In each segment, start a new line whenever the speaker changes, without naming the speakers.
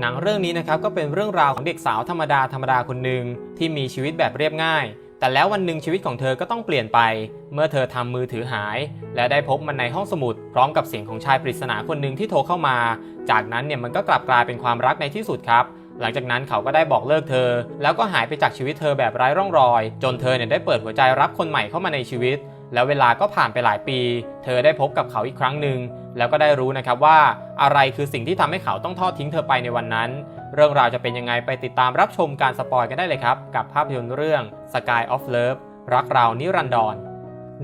หนังเรื่องนี้นะครับก็เป็นเรื่องราวของเด็กสาวธรรมดาธรรมดาคนหนึ่งที่มีชีวิตแบบเรียบง่าย แต่แล้ววันหนึ่งชีวิตของเธอก็ต้องเปลี่ยนไป เมื่อเธอทำมือถือหาย และได้พบมันในห้องสมุด พร้อมกับเสียงของชายปริศนาคนหนึ่งที่โทรเข้ามา จากนั้นเนี่ยมันก็กลับกลายเป็นความรักในที่สุดครับ หลังจากนั้นเขาก็ได้บอกเลิกเธอ แล้วก็หายไปจากชีวิตเธอแบบไร้ร่องรอย จนเธอเนี่ยได้เปิดหัวใจรับคนใหม่เข้ามาในชีวิต แล้วเวลาก็ผ่านไปหลายปี เธอได้พบกับเขาอีกครั้งหนึ่งแล้วก็ได้รู้นะครับว่าอะไรคือสิ่งที่ทำให้เขาต้องทอดทิ้งเธอไปในวันนั้น เรื่องราวจะเป็นยังไงไปติดตามรับชมการสปอยกันได้เลยครับ กับภาพยนตร์เรื่อง Sky of Love รักเรานิรันดร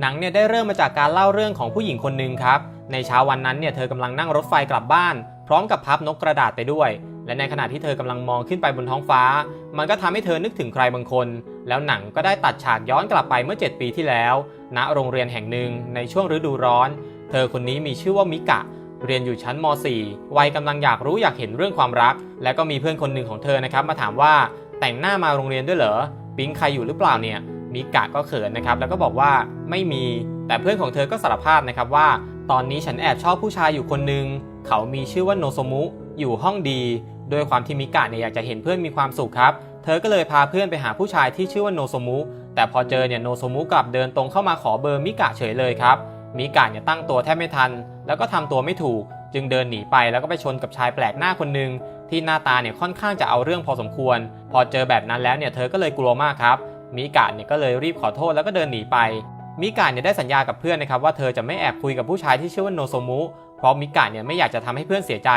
หนังเนี่ยได้เริ่มมาจากการเล่าเรื่องของผู้หญิงคนหนึ่งครับในเช้าวันนั้นเนี่ยเธอกำลังนั่งรถไฟกลับบ้าน พร้อมกับพับนกกระดาษไปด้วย และในขณะที่เธอกำลังมองขึ้นไปบนท้องฟ้า มันก็ทำให้เธอนึกถึงใครบางคน แล้วหนังก็ได้ตัดฉากย้อนกลับไปเมื่อ 7 ปีที่แล้ว ณ โรงเรียนแห่งหนึ่งในช่วงฤดูร้อน เธอคนนี้มีชื่อว่ามิกะ เรียนอยู่ชั้นม .4 วัยกำลังอยากรู้อยากเห็นเรื่องความรัก และก็มีเพื่อนคนหนึ่งของเธอนะครับมาถามว่าแต่งหน้ามาโรงเรียนด้วยเหรอปิ๊งใครอยู่หรือเปล่าเนี่ยมิกะก็เขินนะครับแล้วก็บอกว่าไม่มี แต่เพื่อนของเธอก็สารภาพนะครับว่า ตอนนี้ฉันแอบชอบผู้ชายอยู่คนหนึ่งเขามีชื่อว่าโนโซมุ อยู่ห้องดีด้วยความที่มิกะเนี่ยอยากจะเห็นเพื่อนมีความสุขครับ เธอก็เลยพาเพื่อนไปหาผู้ชายที่ชื่อว่าโนโซมุแต่พอเจอเนี่ยโนโซมุกลับเดินตรงเข้ามาขอเบอร์มิกะเฉยเลยครับมิกะเนี่ยตั้งตัวแทบไม่ทัน แล้วก็ทำตัวไม่ถูก จึงเดินหนีไปแล้วก็ไปชนกับชายแปลกหน้าคนหนึ่งที่หน้าตาเนี่ยค่อนข้างจะเอาเรื่องพอสมควร พอเจอแบบนั้นแล้วเนี่ยเธอก็เลยกลัวมากครับมิกะเนี่ยก็เลยรีบขอโทษแล้วก็เดินหนีไปมิกะเนี่ยได้สัญญากับเพื่อนนะครับว่าเธอจะไม่แอบคุยกับผู้ชายที่ชื่อว่าโนโซมุ เพราะมิกะเนี่ยไม่อยากจะทำให้เพื่อนเสียใจ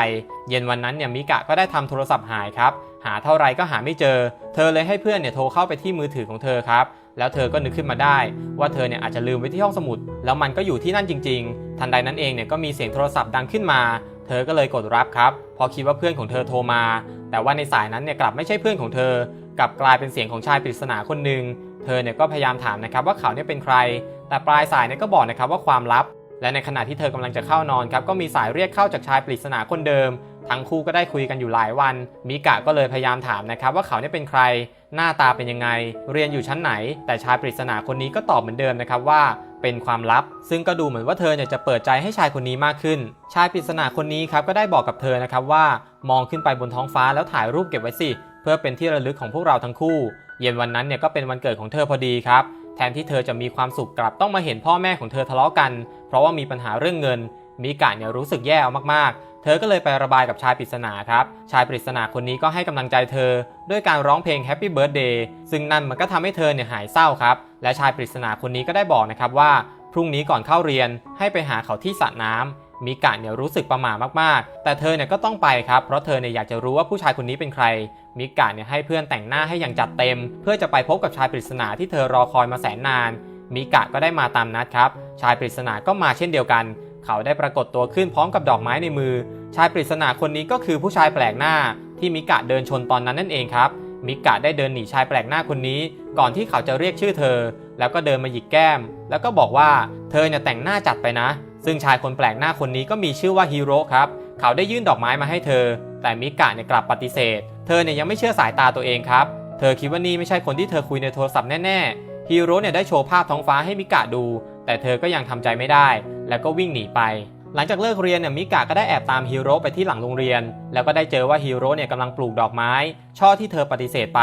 เย็นวันนั้นเนี่ยมิกะก็ได้ทำโทรศัพท์หายครับ หาเท่าไรก็หาไม่เจอ เธอเลยให้เพื่อนเนี่ยโทรเข้าไปที่มือถือของเธอครับแล้วเธอก็นึกขึ้นมาได้ ว่าเธอเนี่ยอาจจะลืมไว้ที่ห้องสมุด แล้วมันก็อยู่ที่นั่นจริง ๆ ทันใดนั้นเองเนี่ยก็มีเสียงโทรศัพท์ดังขึ้นมา เธอก็เลยกดรับครับพอคิดว่าเพื่อนของเธอโทรมา แต่ว่าในสายนั้นเนี่ยกลับไม่ใช่เพื่อนของเธอ กลับกลายเป็นเสียงของชายปริศนาคนหนึ่งเธอเนี่ยก็พยายามถามนะครับว่าเขาเนี่ยเป็นใคร แต่ปลายสายเนี่ยก็บอกนะครับว่าความลับ และในขณะที่เธอกำลังจะเข้านอนครับก็มีสายเรียกเข้าจากชายปริศนาคนเดิม ทั้งคู่ก็ได้คุยกันอยู่หลายวัน มิกะก็เลยพยายามถามนะครับว่าเขาเนี่ยเป็นใคร หน้าตาเป็นยังไง เรียนอยู่ชั้นไหน แต่ชายปริศนาคนนี้ก็ตอบเหมือนเดิมนะครับว่าเป็นความลับ ซึ่งก็ดูเหมือนว่าเธอเนี่ยจะเปิดใจให้ชายคนนี้มากขึ้น ชายปริศนาคนนี้ครับก็ได้บอกกับเธอนะครับว่ามองขึ้นไปบนท้องฟ้าแล้วถ่ายรูปเก็บไว้สิ เพื่อเป็นที่ระลึกของพวกเราทั้งคู่ เย็นวันนั้นเนี่ยก็เป็นวันเกิดของเธอพอดีครับ แทนที่เธอจะมีความสุขกลับต้องมาเห็นพ่อแม่ของเธอทะเลาะกัน เพราะว่ามีปัญหาเรื่องเงิน มิกะเนี่ยรู้สึกแย่เอามากๆ เธอก็เลยไประบายกับชายปริศนาครับ ชายปริศนาคนนี้ก็ให้กำลังใจเธอ ด้วยการร้องเพลง Happy Birthday ซึ่งนั่นมันก็ทำให้เธอเนี่ยหายเศร้าครับ และชายปริศนาคนนี้ก็ได้บอกนะครับว่า พรุ่งนี้ก่อนเข้าเรียนให้ไปหาเขาที่สระน้ำ มิกะเนี่ยรู้สึกประหม่ามากๆ แต่เธอเนี่ยก็ต้องไปครับ เพราะเธอเนี่ยอยากจะรู้ว่าผู้ชายคนนี้เป็นใคร มิกะเนี่ยให้เพื่อนแต่งหน้าให้อย่างจัดเต็ม เพื่อจะไปพบกับชายปริศนาที่เธอรอคอยมาแสนนาน มิกะก็ได้มาตามนัดครับ ชายปริศนาก็มาเช่นเดียวกัน เขาได้ปรากฏตัวขึ้นพร้อมกับดอกไม้ในมือ ชายปริศนาคนนี้ก็คือผู้ชายแปลกหน้า ที่มิกะเดินชนตอนนั้นนั่นเองครับ มิกะได้เดินหนีชายแปลกหน้าคนนี้ ก่อนที่เขาจะเรียกชื่อเธอ แล้วก็เดินมาหยิกแก้ม แล้วก็บอกว่าเธอเนี่ยแต่งหน้าจัดไปนะ ซึ่งชายคนแปลกหน้าคนนี้ก็มีชื่อว่าฮีโร่ครับ เขาได้ยื่นดอกไม้มาให้เธอ แต่มิกะเนี่ยกลับปฏิเสธ เธอเนี่ยยังไม่เชื่อสายตาตัวเองครับ เธอคิดว่านี่ไม่ใช่คนที่เธอคุยในโทรศัพท์แน่ๆฮีโร่เนี่ยได้โชว์ภาพท้องฟ้าให้มิกะดู แต่เธอก็ยังทำใจไม่ได้ แล้วก็วิ่งหนีไป หลังจากเลิกเรียนเนี่ยมิกะก็ได้แอบตามฮีโร่ไปที่หลังโรงเรียน แล้วก็ได้เจอว่าฮีโร่เนี่ยกำลังปลูกดอกไม้ ช่อที่เธอปฏิเสธไป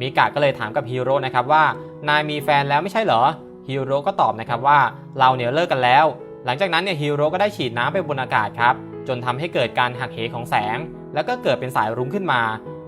มิกะก็เลยถามกับฮีโร่นะครับว่านายมีแฟนแล้วไม่ใช่เหรอฮีโร่ก็ตอบนะครับว่าเราเนี่ยเลิกกันแล้ว หลังจากนั้นเนี่ยฮีโร่ก็ได้ฉีดน้ำไปบนอากาศครับจนทำให้เกิดการหักเหของแสง แล้วก็เกิดเป็นสายรุ้งขึ้นมา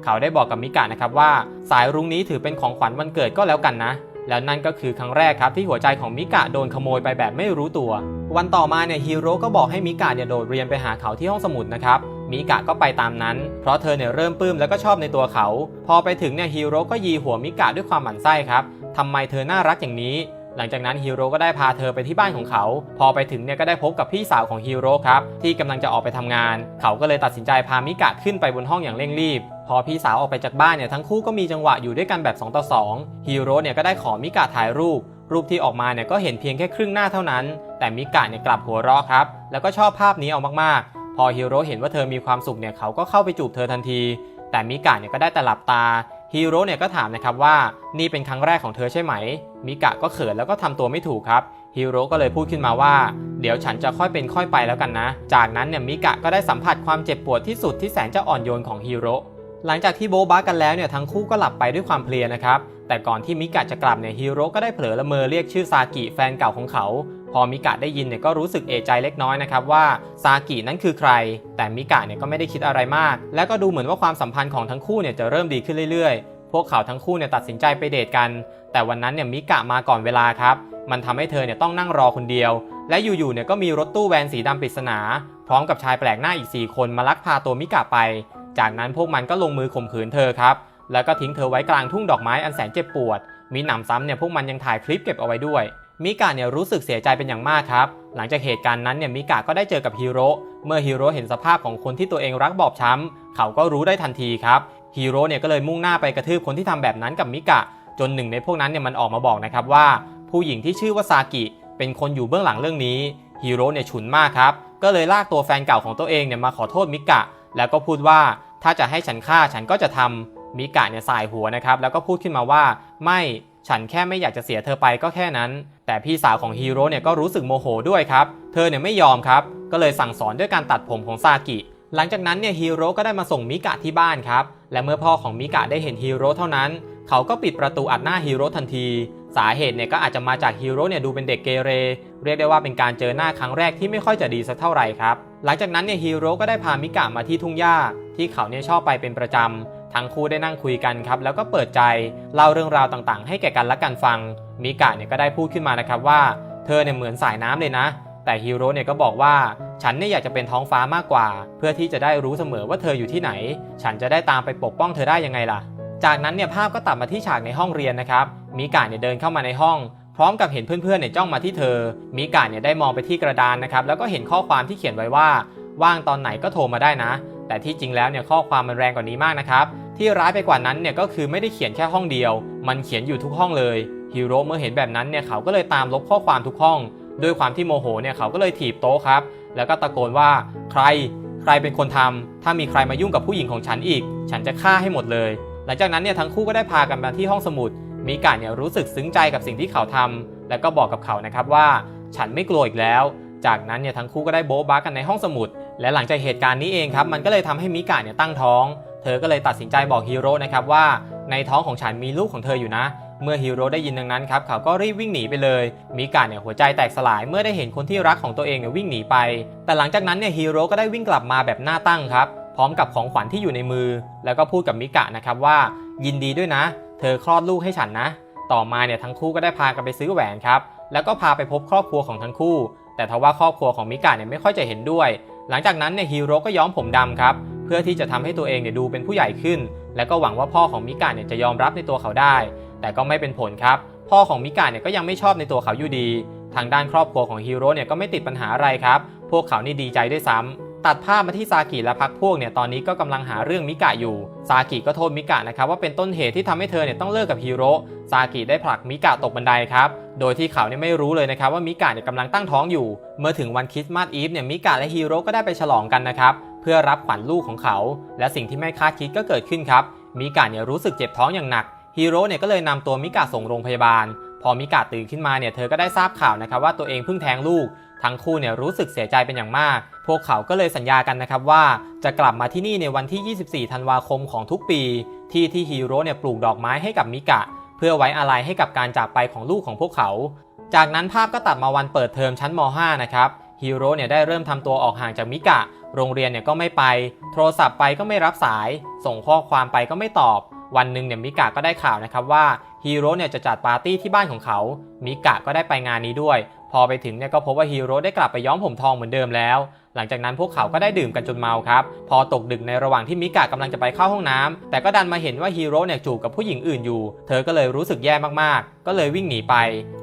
เขาได้บอกกับมิกะนะครับว่าสายรุ้งนี้ถือเป็นของขวัญวันเกิดก็แล้วกันนะ แล้วนั่นก็คือครั้งแรกครับที่หัวใจของมิกะโดนขโมยไปแบบไม่รู้ตัว วันต่อมาเนี่ยฮีโร่ก็บอกให้มิกะเนี่ยโดดเรียนไปหาเขาที่ห้องสมุดนะครับมิกะก็ไปตามนั้น เพราะเธอเนี่ยเริ่มปลื้มแล้วก็ชอบในตัวเขา พอไปถึงเนี่ยฮีโร่ก็ยีหัวมิกะด้วยความหมั่นไส้ครับทำไมเธอน่ารักอย่างนี้ หลังจากนั้นฮีโร่ก็ได้พาเธอไปที่บ้านของเขา พอไปถึงเนี่ยก็ได้พบกับพี่สาวของฮีโร่ครับที่กำลังจะออกไปทำงาน เขาก็เลยตัดสินใจพามิกะขึ้นไปบนห้องอย่างเร่งรีบ พอพี่สาวออกไปจากบ้านเนี่ยทั้งคู่ก็มีจังหวะอยู่ด้วยกันแบบ2ต่อ2ฮีโร่เนี่ยก็ได้ขอมิกะถ่ายรูป รูปที่ออกมาเนี่ยก็เห็นเพียงแค่ครึ่งหน้าเท่านั้น แต่มิกะเนี่ยกลับหัวเราะครับ แล้วก็ชอบภาพนี้เอามากๆ พอฮีโร่เห็นว่าเธอมีความสุขเนี่ยเขาก็เข้าไปจูบเธอทันที แต่มิกะเนี่ยก็ได้แต่หลับตา ฮีโร่เนี่ยก็ถามนะครับว่านี่เป็นครั้งแรกของเธอใช่ไหม มิกะก็เขินแล้วก็ทำตัวไม่ถูกครับฮิโร่ก็เลยพูดขึ้นมาว่า เดี๋ยวฉันจะค่อยเป็นค่อยไปแล้วกันนะ จากนั้นเนี่ยมิกะก็ได้สัมผัสความเจ็บปวดที่สุดที่แสนจะอ่อนโยนของฮิโร่หลังจากที่โบบากันแล้วเนี่ยทั้งคู่ก็หลับไปด้วยความเพลียนะครับแต่ก่อนที่มิกะจะกลับเนี่ยฮิโร่ก็ได้เผลอละเมอเรียกชื่อซากิแฟนเก่าของเขา พอมิกะได้ยินเนี่ยก็รู้สึกเอะใจเล็กน้อยนะครับว่าซากินั้นคือใคร แต่มิกะเนี่ยก็ไม่ได้คิดอะไรมาก และก็ดูเหมือนว่าความสัมพันธ์ของทั้งคู่เนี่ยจะเริ่มดีขึ้นเรื่อยๆ พวกเขาทั้งคู่เนี่ยตัดสินใจไปเดทกัน แต่วันนั้นเนี่ยมิกะมาก่อนเวลาครับ มันทำให้เธอเนี่ยต้องนั่งรอคนเดียว และอยู่ๆเนี่ยก็มีรถตู้แวนสีดำปริศนา พร้อมกับชายแปลกหน้าอีก 4 คนมาลักพาตัวมิกะไป จากนั้นพวกมันก็ลงมือข่มขืนเธอครับแล้วก็ทิ้งเธอไว้กลางทุ่งดอกไม้อันแสนเจ็บปวด มีหนำซ้ำเนี่ยพวกมันยังถ่ายคลิปเก็บเอาไว้ด้วย มิกะเนี่ยรู้สึกเสียใจเป็นอย่างมากครับ หลังจากเหตุการณ์นั้นเนี่ยมิกะก็ได้เจอกับฮีโร่ เมื่อฮีโร่เห็นสภาพของคนที่ตัวเองรักบอบช้ำ เขาก็รู้ได้ทันทีครับ ฮีโร่เนี่ยก็เลยมุ่งหน้าไปกระทืบคนที่ทำแบบนั้นกับมิกะ จนหนึ่งในพวกนั้นเนี่ยมันออกมาบอกนะครับว่า ผู้หญิงที่ชื่อว่าซากิ เป็นคนอยู่เบื้องหลังเรื่องนี้ ฮีโร่เนี่ยฉุนมากครับ ก็เลยลากตัวแฟนเก่าของตัวเองเนี่ยมาขอโทษมิกะ แล้วก็พูดว่าถ้าจะให้ฉันฆ่าฉันก็จะทำมิกะเนี่ยสายหัวนะครับ แล้วก็พูดขึ้นมาว่าไม่ ฉันแค่ไม่อยากจะเสียเธอไปก็แค่นั้น แต่พี่สาวของฮีโร่เนี่ยก็รู้สึกโมโหด้วยครับ เธอเนี่ยไม่ยอมครับ ก็เลยสั่งสอนด้วยการตัดผมของซากิ หลังจากนั้นเนี่ยฮีโร่ก็ได้มาส่งมิกะที่บ้านครับ และเมื่อพ่อของมิกะได้เห็นฮีโร่เท่านั้น เขาก็ปิดประตูอัดหน้าฮีโร่ทันที สาเหตุเนี่ยก็อาจจะมาจากฮีโร่เนี่ยดูเป็นเด็กเกเร เรียกได้ว่าเป็นการเจอหน้าครั้งแรกที่ไม่ค่อยจะดีสักเท่าไหร่ครับ หลังจากนั้นเนี่ยฮีโร่ก็ได้พามิกะมาที่ทุ่งหญ้า ที่เขาเนี่ยชอบไปเป็นประจำ ทั้งคู่ได้นั่งคุยกันครับ แล้วก็เปิดใจเล่าเรื่องราวต่างๆ ให้แก่กันและกันฟัง มิกะเนี่ยก็ได้พูดขึ้นมานะครับว่า เธอเนี่ยเหมือนสายน้ำเลยนะ แต่ฮีโร่เนี่ยก็บอกว่าฉันเนี่ยอยากจะเป็นท้องฟ้ามากกว่า เพื่อที่จะได้รู้เสมอว่าเธออยู่ที่ไหน ฉันจะได้ตามไปปกป้องเธอได้ยังไงล่ะ จากนั้นเนี่ยภาพก็ตัดมาที่ฉากในห้องเรียนนะครับ มิกะเนี่ยเดินเข้ามาในห้อง พร้อมกับเห็นเพื่อนๆเนี่ยจ้องมาที่เธอ มิกะเนี่ยได้มองไปที่กระดานนะครับแล้วก็เห็นข้อความที่เขียนไว้ว่า ว่างตอนไหนก็โทรมาได้นะ แต่ที่จริงแล้วเนี่ยข้อความมันแรงกว่านี้มากนะครับที่ร้ายไปกว่านั้นเนี่ยก็คือไม่ได้เขียนแค่ห้องเดียว มันเขียนอยู่ทุกห้องเลยฮีโร่เมื่อเห็นแบบนั้นเนี่ยเขาก็เลยตามลบข้อความทุกห้อง ด้วยความที่โมโหเนี่ยเขาก็เลยถีบโต๊ะครับ แล้วก็ตะโกนว่าใครใครเป็นคนทำถ้ามีใครมายุ่งกับผู้หญิงของฉันอีก ฉันจะฆ่าให้หมดเลย หลังจากนั้นเนี่ยทั้งคู่ก็ได้พากันมาที่ห้องสมุด มิกะเนี่ยรู้สึกซึ้งใจกับสิ่งที่เขาทำแล้วก็บอกกับเขานะครับว่า ฉันไม่กลัวอีกแล้ว จากนั้นเนี่ยทั้งคู่ก็ได้โบ๊ะบ้ากันในห้องสมุด และหลังจากเหตุการณ์นี้เองครับมันก็เลยทำให้มิกะเนี่ยตั้งท้อง เธอก็เลยตัดสินใจบอกฮีโร่นะครับว่าในท้องของฉันมีลูกของเธออยู่นะ เมื่อฮีโร่ได้ยินดังนั้นครับเขาก็รีบวิ่งหนีไปเลยมิกะเนี่ยหัวใจแตกสลายเมื่อได้เห็นคนที่รักของตัวเองเนี่ยวิ่งหนีไป แต่หลังจากนั้นเนี่ยฮีโร่ก็ได้วิ่งกลับมาแบบหน้าตั้งครับพร้อมกับของขวัญที่อยู่ในมือ แล้วก็พูดกับมิกะนะครับว่า ยินดีด้วยนะ ธอคลอดลูกให้ฉันนะ ต่อมาเนี่ยทั้งคู่ก็ได้พากันไปซื้อแหวนครับ แล้วก็พาไปพบครอบครัวของทั้งคู่ แต่ทว่าครอบครัวของมิกะเนี่ยไม่ค่อยจะเห็นด้วย หลังจากนั้นเนี่ยฮีโร่ก็ย้อมผมดำครับ เพื่อที่จะทำให้ตัวเองเนี่ยดูเป็นผู้ใหญ่ขึ้น และก็หวังว่าพ่อของมิกะเนี่ยจะยอมรับในตัวเขาได้ แต่ก็ไม่เป็นผลครับ พ่อของมิกะเนี่ยก็ยังไม่ชอบในตัวเขาอยู่ดี ทางด้านครอบครัวของฮีโร่เนี่ยก็ไม่ติดปัญหาอะไรครับ พวกเขานี่ดีใจด้วยซ้ำ ตัดภาพมาที่ซากิและพักพวกเนี่ยตอนนี้ก็กำลังหาเรื่องมิกะอยู่ซากิก็โทษมิกะนะครับว่าเป็นต้นเหตุที่ทำให้เธอเนี่ยต้องเลิกกับฮีโร่ซากิได้ผลักมิกะตกบันไดครับโดยที่เขาเนี่ยไม่รู้เลยนะครับว่ามิกะเนี่ยกำลังตั้งท้องอยู่ เมื่อถึงวันคริสต์มาสอีฟเนี่ยมิกะและฮีโร่ก็ได้ไปฉลองกันนะครับเพื่อรับขวัญลูกของเขา และสิ่งที่ไม่คาดคิดก็เกิดขึ้นครับมิกะเนี่ยรู้สึกเจ็บท้องอย่างหนักฮีโร่เนี่ยก็เลยนำตัวมิกะส่งโรงพยาบาล พอมิกะตื่นขึ้นมาเนี่ยเธอก็ได้ทราบข่าวนะครับว่าตัวเองเพิ่งแท้งลูก ทั้งคู่เนี่ยรู้สึกเสียใจเป็นอย่างมาก พวกเขาก็เลยสัญญากันนะครับว่าจะกลับมาที่นี่ในวันที่ 24 ธันวาคมของทุกปี ที่ที่ฮีโร่เนี่ยปลูกดอกไม้ให้กับมิกะ เพื่อไว้อาลัยให้กับการจากไปของลูกของพวกเขา จากนั้นภาพก็ตัดมาวันเปิดเทอมชั้นม .5 นะครับฮีโร่เนี่ยได้เริ่มทำตัวออกห่างจากมิกะ โรงเรียนเนี่ยก็ไม่ไป โทรศัพท์ไปก็ไม่รับสาย ส่งข้อความไปก็ไม่ตอบ วันหนึ่งเนี่ยมิกะก็ได้ข่าวนะครับว่าฮีโร่เนี่ยจะจัดปาร์ตี้ที่บ้านของเขา มิกะก็ได้ไปงานนี้ด้วย พอไปถึงเนี่ยก็พบว่าฮีโร่ได้กลับไปย้อมผมทองเหมือนเดิมแล้ว หลังจากนั้นพวกเขาก็ได้ดื่มกันจนเมาครับ พอตกดึกในระหว่างที่มิกะกำลังจะไปเข้าห้องน้ำแต่ก็ดันมาเห็นว่าฮีโร่เนี่ยจูบกับผู้หญิงอื่นอยู่ เธอก็เลยรู้สึกแย่มากๆ ก็เลยวิ่งหนีไป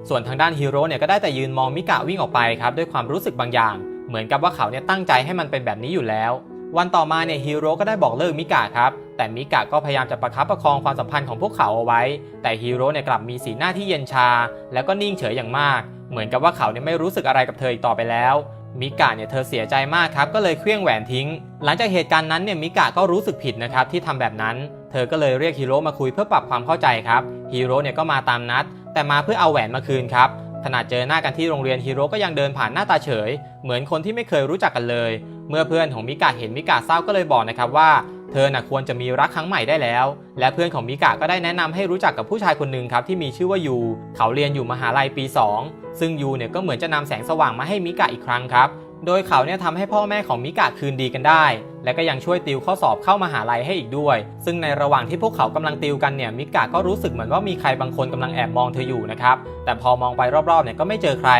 ส่วนทางด้านฮีโร่เนี่ยก็ได้แต่ยืนมองมิกะวิ่งออกไปครับด้วยความรู้สึกบางอย่าง เหมือนกับว่าเขาเนี่ยตั้งใจให้มันเป็นแบบนี้อยู่แล้ว วันต่อมาเนี่ยฮีโร่ก็ได้บอกเลิกมิกะครับแต่มิกะก็พยายามจะประคับประคองความสัมพันธ์ของพวกเขาเอาไว้ แต่ฮีโร่เนี่ยกลับมีสีหน้าที่เย็นชา แล้วก็นิ่งเฉยอย่างมาก เหมือนกับว่าเขาเนี่ยไม่รู้สึกอะไรกับเธออีกต่อไปแล้ว มิกะเนี่ยเธอเสียใจมากครับก็เลยเคลี้ยงแหวนทิ้ง หลังจากเหตุการณ์นั้นเนี่ยมิกะก็รู้สึกผิดนะครับที่ทำแบบนั้น เธอก็เลยเรียกฮีโร่มาคุยเพื่อปรับความเข้าใจครับฮีโร่เนี่ยก็มาตามนัด แต่มาเพื่อเอาแหวนมาคืนครับขณะเจอหน้ากันที่โรงเรียนฮีโร่ก็ยังเดินผ่านหน้าตาเฉย เหมือนคนที่ไม่เคยรู้จักกันเลย เมื่อเพื่อนของมิกะเห็นมิกะเศร้าก็เลยบอกนะครับว่า เธอน่ะควรจะมีรักครั้งใหม่ได้แล้ว และเพื่อนของมิกะก็ได้แนะนำให้รู้จักกับผู้ชายคนหนึ่งครับที่มีชื่อว่ายูเขาเรียนอยู่มหาลัยปี 2 ซึ่งยูเนี่ยก็เหมือนจะนำแสงสว่างมาให้มิกะอีกครั้งครับ โดยเขาเนี่ยทำให้พ่อแม่ของมิกะคืนดีกันได้ และก็ยังช่วยติวข้อสอบเข้ามหาลัยให้อีกด้วย ซึ่งในระหว่างที่พวกเขากำลังติวกันเนี่ยมิกะก็รู้สึกเหมือนว่ามีใครบางคนกำลังแอบมองเธออยู่นะครับแต่พอมองไปรอบๆเนี่ยก็ไม่เจอใคร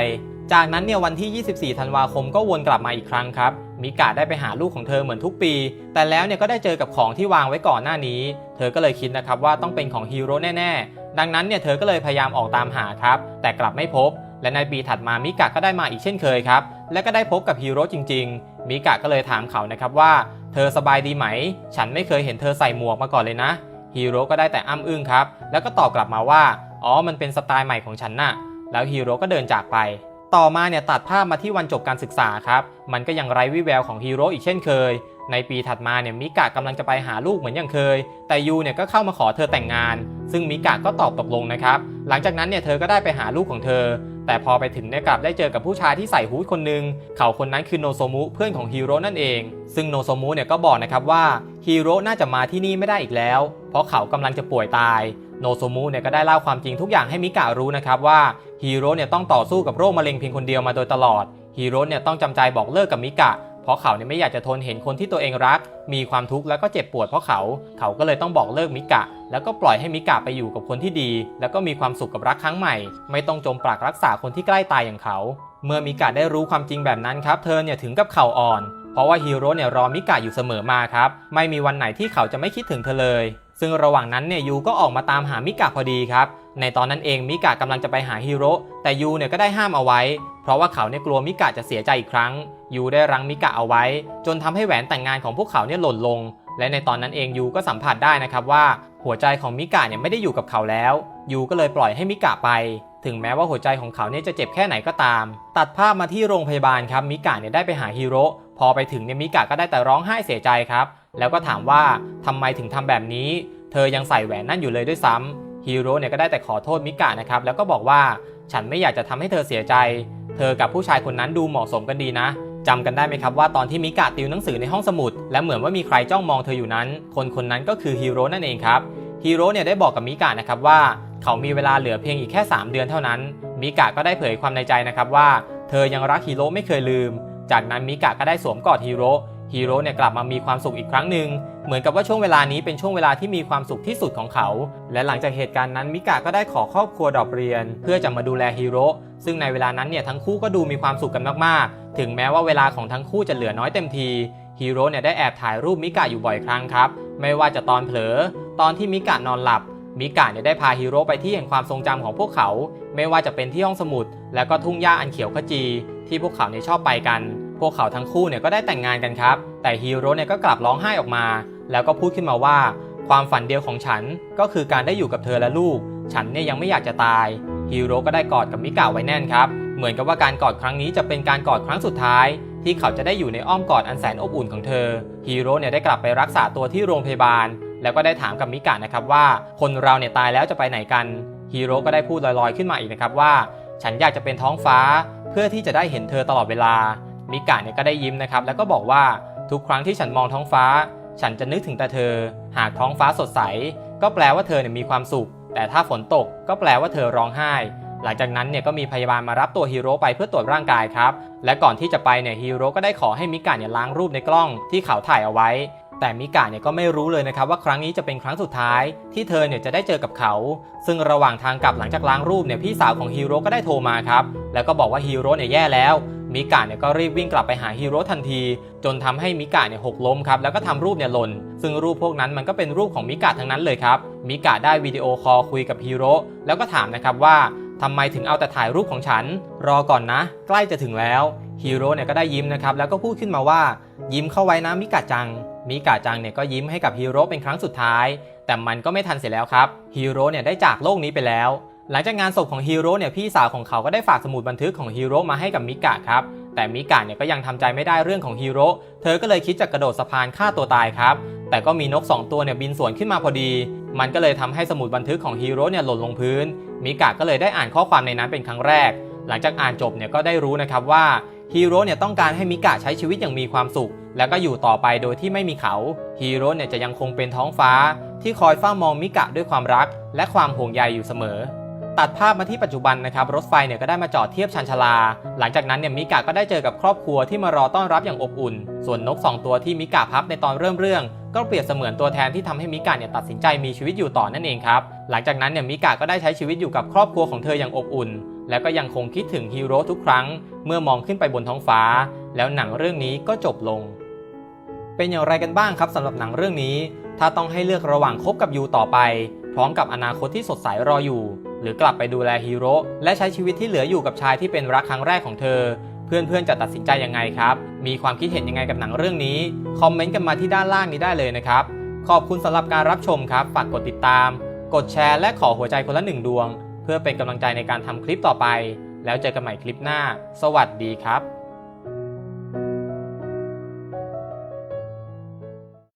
จากนั้นเนี่ยวันที่ 24 ธันวาคมก็วนกลับมาอีกครั้งครับ มิกะได้ไปหาลูกของเธอเหมือนทุกปี แต่แล้วเนี่ยก็ได้เจอกับของที่วางไว้ก่อนหน้านี้ เธอก็เลยคิดนะครับว่าต้องเป็นของฮีโร่แน่ๆ ดังนั้นเนี่ยเธอก็เลยพยายามออกตามหาครับ แต่กลับไม่พบ และในปีถัดมามิกะก็ได้มาอีกเช่นเคยครับ และก็ได้พบกับฮีโร่จริงๆ มิกะก็เลยถามเขานะครับว่า เธอสบายดีไหม ฉันไม่เคยเห็นเธอใส่หมวกมาก่อนเลยนะฮีโร่ก็ได้แต่อ้ำอึ้งครับ แล้วก็ตอบกลับมาว่า อ๋อ มันเป็นสไตล์ใหม่ของฉันน่ะ แล้วฮีโร่ก็เดินจากไป ต่อมาเนี่ยตัดภาพมาที่วันจบการศึกษาครับ มันก็ยังไร้วิแววของฮีโร่อีกเช่นเคย ในปีถัดมาเนี่ยมิกะกำลังจะไปหาลูกเหมือนอย่างเคย แต่ยูเนี่ยก็เข้ามาขอเธอแต่งงาน ซึ่งมิกะก็ตอบตกลงนะครับ หลังจากนั้นเนี่ยเธอก็ได้ไปหาลูกของเธอ แต่พอไปถึงเนี่ยกลับได้เจอกับผู้ชายที่ใส่ฮู้ดคนหนึ่งเขาคนนั้นคือโนโซมุเพื่อนของฮีโร่นั่นเอง ซึ่งโนโซมุเนี่ยก็บอกนะครับว่าฮีโร่น่าจะมาที่นี่ไม่ได้อีกแล้ว เพราะเขากำลังจะป่วยตาย โนโซมุเนี่ยก็ได้เล่าความจริงทุกอย่างให้มิกะรู้นะครับว่า ฮีโร่เนี่ยต้องต่อสู้กับโรคมะเร็งเพียงคนเดียวมาโดยตลอด ฮีโร่เนี่ยต้องจำใจบอกเลิกกับมิกะ เพราะเขาเนี่ยไม่อยากจะทนเห็นคนที่ตัวเองรัก มีความทุกข์แล้วก็เจ็บปวดเพราะเขา เขาก็เลยต้องบอกเลิกมิกะ แล้วก็ปล่อยให้มิกะไปอยู่กับคนที่ดี แล้วก็มีความสุขกับรักครั้งใหม่ ไม่ต้องจมปลักรักษาคนที่ใกล้ตายอย่างเขา เมื่อมิกะได้รู้ความจริงแบบนั้นครับ เธอเนี่ยถึงกับเข่าอ่อน เพราะว่าฮีโร่เนี่ยรอมิกะอยู่เสมอมาครับ ไม่มีวันไหนที่เขาจะไม่คิดถึงเธอเลย ซึ่งระหว่างนั้นเนี่ยยูก็ออกมาตามหามิกะพอดีครับ ในตอนนั้นเองมิกะกำลังจะไปหาฮีโร่แต่ยูเนี่ยก็ได้ห้ามเอาไว้ เพราะว่าเขาเนี่ยกลัวมิกะจะเสียใจอีกครั้งยูได้รั้งมิกะเอาไว้ จนทำให้แหวนแต่งงานของพวกเขาเนี่ยหล่นลง และในตอนนั้นเองยูก็สัมผัสได้นะครับว่า หัวใจของมิกะเนี่ยไม่ได้อยู่กับเขาแล้วยูก็เลยปล่อยให้มิกะไป ถึงแม้ว่าหัวใจของเขาเนี่ยจะเจ็บแค่ไหนก็ตาม ตัดภาพมาที่โรงพยาบาลครับมิกะเนี่ยได้ไปหาฮีโร่พอไปถึงเนี่ยมิกะก็ได้แต่ร้องไห้เสียใจครับ แล้วก็ถามว่าทำไมถึงทำแบบนี้ เธอยังใส่แหวนนั่นอยู่เลยด้วยซ้ำฮีโร่เนี่ยก็ได้แต่ขอโทษมิกะนะครับแล้วก็บอกว่าฉันไม่อยากจะทำให้เธอเสียใจ เธอกับผู้ชายคนนั้นดูเหมาะสมกันดีนะจำกันได้ไหมครับว่าตอนที่มิกะติวหนังสือในห้องสมุด และเหมือนว่ามีใครจ้องมองเธออยู่นั้น คนคนนั้นก็คือฮีโร่นั่นเองครับฮีโร่เนี่ยได้บอกกับมิกะนะครับว่าเขามีเวลาเหลือเพียงอีกแค่ 3 เดือนเท่านั้น มิกะก็ได้เผยความในใจนะครับว่า เธอยังรักฮีโร่ไม่เคยลืม จากนั้นมิกะก็ได้สวมกอดฮีโร่ ฮีโร่เนี่ยกลับมามีความสุขอีกครั้งหนึ่งเหมือนกับว่าช่วงเวลานี้เป็นช่วงเวลาที่มีความสุขที่สุดของเขา และหลังจากเหตุการณ์นั้นมิกะก็ได้ขอครอบครัวดรอปเรียน เพื่อจะมาดูแลฮีโร่ซึ่งในเวลานั้นเนี่ยทั้งคู่ก็ดูมีความสุขกันมากๆ ถึงแม้ว่าเวลาของทั้งคู่จะเหลือน้อยเต็มทีฮีโร่เนี่ยได้แอบถ่ายรูปมิกะอยู่บ่อยครั้งครับ ไม่ว่าจะตอนเผลอ ตอนที่มิกะนอนหลับ มิกะเนี่ยได้พาฮีโร่ไปที่แห่งความทรงจำของพวกเขา ไม่ว่าจะเป็นที่ห้องสมุด และก็ทุ่งหญ้าอันเขียวขจี ที่พวกเขาเนี่ยชอบไปกัน พวกเขาทั้งคู่เนี่ยก็ได้แต่งงานกันครับ แต่ฮีโร่เนี่ยก็กลับร้องไห้ออกมา แล้วก็พูดขึ้นมาว่า ความฝันเดียวของฉันก็คือการได้อยู่กับเธอและลูก ฉันเนี่ยยังไม่อยากจะตายฮีโร่ก็ได้กอดกับมิกะไว้แน่นครับ เหมือนกับว่าการกอดครั้งนี้จะเป็นการกอดครั้งสุดท้าย ที่เขาจะได้อยู่ในอ้อมกอดอันแสนอบอุ่นของเธอฮีโร่เนี่ยได้กลับไปรักษาตัวที่โรงพยาบาล แล้วก็ได้ถามกับมิกะนะครับว่า คนเราเนี่ยตายแล้วจะไปไหนกันฮีโร่ก็ได้พูดลอยๆขึ้นมาอีกนะครับว่า ฉันอยากจะเป็นท้องฟ้า เพื่อที่จะได้เห็นเธอตลอดเวลา มิกะเนี่ยก็ได้ยิ้มนะครับ แล้วก็บอกว่าทุกครั้งที่ฉันมองท้องฟ้า ฉันจะนึกถึงแต่เธอ หากท้องฟ้าสดใส ก็แปลว่าเธอเนี่ยมีความสุข แต่ถ้าฝนตกก็แปลว่าเธอร้องไห้ หลังจากนั้นเนี่ยก็มีพยาบาลมารับตัวฮีโร่ไปเพื่อตรวจร่างกายครับ และก่อนที่จะไปเนี่ยฮีโร่ก็ได้ขอให้มิกะเนี่ยล้างรูปในกล้องที่เขาถ่ายเอาไว้ แต่มิกะเนี่ยก็ไม่รู้เลยนะครับว่าครั้งนี้จะเป็นครั้งสุดท้าย ที่เธอเนี่ยจะได้เจอกับเขา ซึ่งระหว่างทางกลับหลังจากล้างรูปเนี่ยพี่สาวของฮีโร่ก็ได้โทรมาครับ แล้วก็บอกว่าฮีโร่เนี่ยแย่แล้ว มิกะเนี่ยก็รีบวิ่งกลับไปหาฮีโร่ทันที จนทำให้มิกะเนี่ยหกล้มครับแล้วก็ทำรูปเนี่ยหล่น ซึ่งรูปพวกนั้นมันก็เป็นรูปของมิกะทั้งนั้นเลยครับมิกะได้วิดีโอคอลคุยกับฮีโร่แล้วก็ถามนะครับว่าทำไมถึงเอาแต่ถ่ายรูปของฉัน รอก่อนนะ ใกล้จะถึงแล้วฮีโร่เนี่ยก็ได้ยิ้มนะครับแล้วก็พูดขึ้นมาว่า ยิ้มเข้าไว้นะมิกะจังมิกะจังเนี่ยก็ยิ้มให้กับฮีโร่เป็นครั้งสุดท้าย แต่มันก็ไม่ทันเสียแล้วครับฮีโร่เนี่ยได้จากโลกนี้ไปแล้ว หลังจากงานศพของฮีโร่เนี่ยพี่สาวของเขาก็ได้ฝากสมุดบันทึกของฮีโร่มาให้กับมิกะครับแต่มิกะเนี่ยก็ยังทำใจไม่ได้เรื่องของฮีโร่เธอก็เลยคิดจะกระโดดสะพานฆ่าตัวตายครับแต่ก็มีนก 2 ตัวเนี่ยบินสวนขึ้นมาพอดี มันก็เลยทำให้สมุดบันทึกของฮีโร่เนี่ยหล่นลงพื้น มิกะก็เลยได้อ่านข้อความในนั้นเป็นครั้งแรก หลังจากอ่านจบเนี่ยก็ได้รู้นะครับว่าฮีโร่เนี่ยต้องการให้มิกะใช้ชีวิตอย่างมีความสุข แล้วก็อยู่ต่อไปโดยที่ไม่มีเขาฮีโร่เนี่ยจะยังคงเป็นท้องฟ้า ที่คอยเฝ้ามองมิกะด้วยความรัก และความห่วงใยอยู่เสมอ ตัดภาพมาที่ปัจจุบันนะครับรถไฟเนี่ยก็ได้มาจอดเทียบชันชาลา หลังจากนั้นเนี่ยมิกะก็ได้เจอกับครอบครัวที่มารอต้อนรับอย่างอบอุ่น ส่วนนกสองตัวที่มิกะพับในตอนเริ่มเรื่อง ก็เปรียบเสมือนตัวแทนที่ทำให้มิกะเนี่ยตัดสินใจมีชีวิตอยู่ต่อนั่นเองครับหลังจากนั้นเนี่ยมิกะก็ได้ใช้ชีวิตอยู่กับครอบครัวของเธออย่างอบอุ่น แล้วก็ยังคงคิดถึงฮีโร่ทุกครั้ง เมื่อมองขึ้นไปบนท้องฟ้า แล้วหนังเรื่องนี้ก็จบลง เป็นอย่างไรกันบ้างครับสำหรับหนังเรื่องนี้ ถ้าต้องให้เลือกระหว่างคบกับยูต่อไป พร้อมกับอนาคตที่สดใสรออยู่ หรือกลับไปดูแลฮีโร่และใช้ชีวิตที่เหลืออยู่กับชายที่เป็นรักครั้งแรกของเธอ เพื่อนๆจะตัดสินใจยังไงครับ มีความคิดเห็นยังไงกับหนังเรื่องนี้ คอมเมนต์กันมาที่ด้านล่างนี้ได้เลยนะครับ ขอบคุณสำหรับการรับชมครับ ฝากกดติดตาม กดแชร์และขอหัวใจคนละหนึ่งดวง เพื่อเป็นกำลังใจในการทำคลิปต่อไป แล้วเจอกันใหม่คลิปหน้า สวัสดีครับ